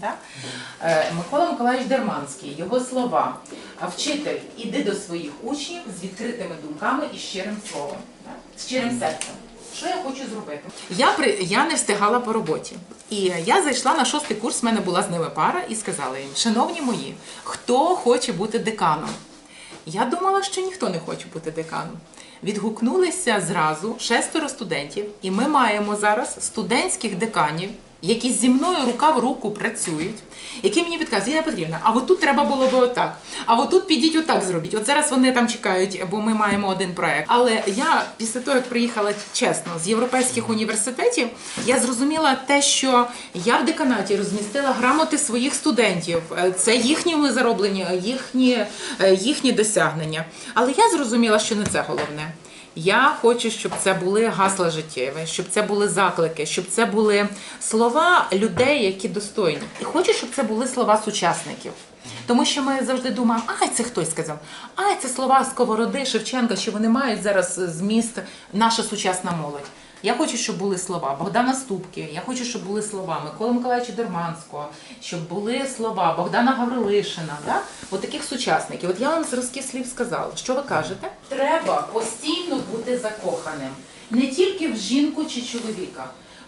Да? Е, Микола Миколаївич Дерманський, його слова. Вчитель, іди до своїх учнів з відкритими думками і щирим словом, з щирим серцем. Що я хочу зробити? Я при я не встигала по роботі. І я зайшла на шостий курс, в мене була з ними пара, і сказала їм: Шановні мої, хто хоче бути деканом? Я думала, що ніхто не хоче бути деканом. Відгукнулися зразу шестеро студентів, і ми маємо зараз студентських деканів, які зі мною рука в руку працюють, які мені підказують, Зіна Петрівна, а от тут треба було би отак, а от тут підіть отак зробіть. От зараз вони там чекають, бо ми маємо один проект. Але я після того, як приїхала чесно з європейських університетів, я зрозуміла те, що я в деканаті розмістила грамоти своїх студентів. Е, Це їхні зароблені, їхні, е, їхні досягнення. Але я зрозуміла, що не це головне. Я хочу, щоб це були гасла життєві, щоб це були заклики, щоб це були слова людей, які достойні. І хочу, щоб це були слова сучасників. Тому що ми завжди думаємо, ай, це хтось сказав, ай, це слова Сковороди, Шевченка, що вони мають зараз зміст наша сучасна молодь. Я хочу, щоб були слова Богдана Ступки, я хочу, щоб були слова Миколи Миколаївича Дерманського, щоб були слова Богдана Гаврилишина, да? от таких сучасників. От я вам зразки слів сказала. Що ви кажете? Треба постійно бути закоханим не тільки в жінку чи чоловіка,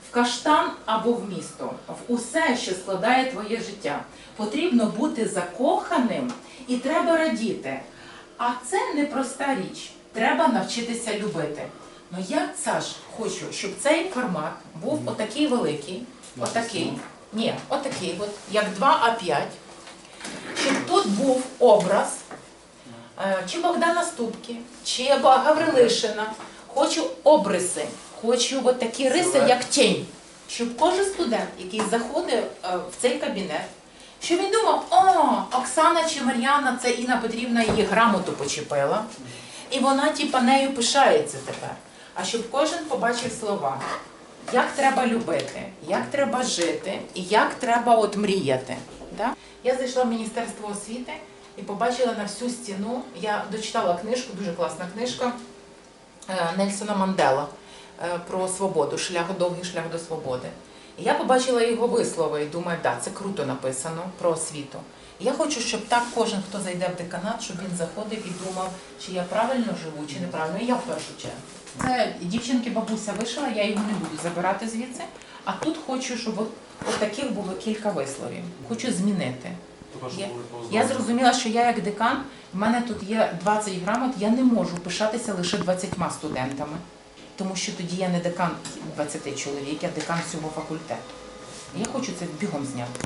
в каштан або в місто, в усе, що складає твоє життя. Потрібно бути закоханим і треба радіти. А це непроста річ. Треба навчитися любити. Ну я, Саш, хочу, щоб цей формат був отакий великий, отакий. Ні, отакий, от, як 2А5. Щоб тут був образ е, чи Богдана Ступки, чи Гаврилишина. Хочу обриси, хочу от такі риси, як тінь. Щоб кожен студент, який заходить е, в цей кабінет, щоб він думав, о, Оксана чи Мар'яна, це Інна Петрівна її грамоту почепила. І вона, типа, нею пишається тепер. А щоб кожен побачив слова, як треба любити, як треба жити і як треба от мріяти. Да? Я зайшла в Міністерство освіти і побачила на всю стіну. Я дочитала книжку, дуже класна книжка е, Нельсона Мандела про свободу, шлях, довгий шлях до свободи. І я побачила його вислови і думаю, да, це круто написано про освіту. І Я хочу, щоб так кожен, хто зайде в деканат, щоб він заходив і думав, чи я правильно живу, чи неправильно. І я в першу чергу. Це дівчинки бабуся вишила, я його не буду забирати звідси. А тут хочу, щоб от таких було кілька висловів. Хочу змінити. Я, я зрозуміла, що я як декан, в мене тут є 20 грамот, я не можу пишатися лише 20 студентами, тому що тоді я не декан 20 чоловік, я декан всього факультету. Я хочу це бігом зняти.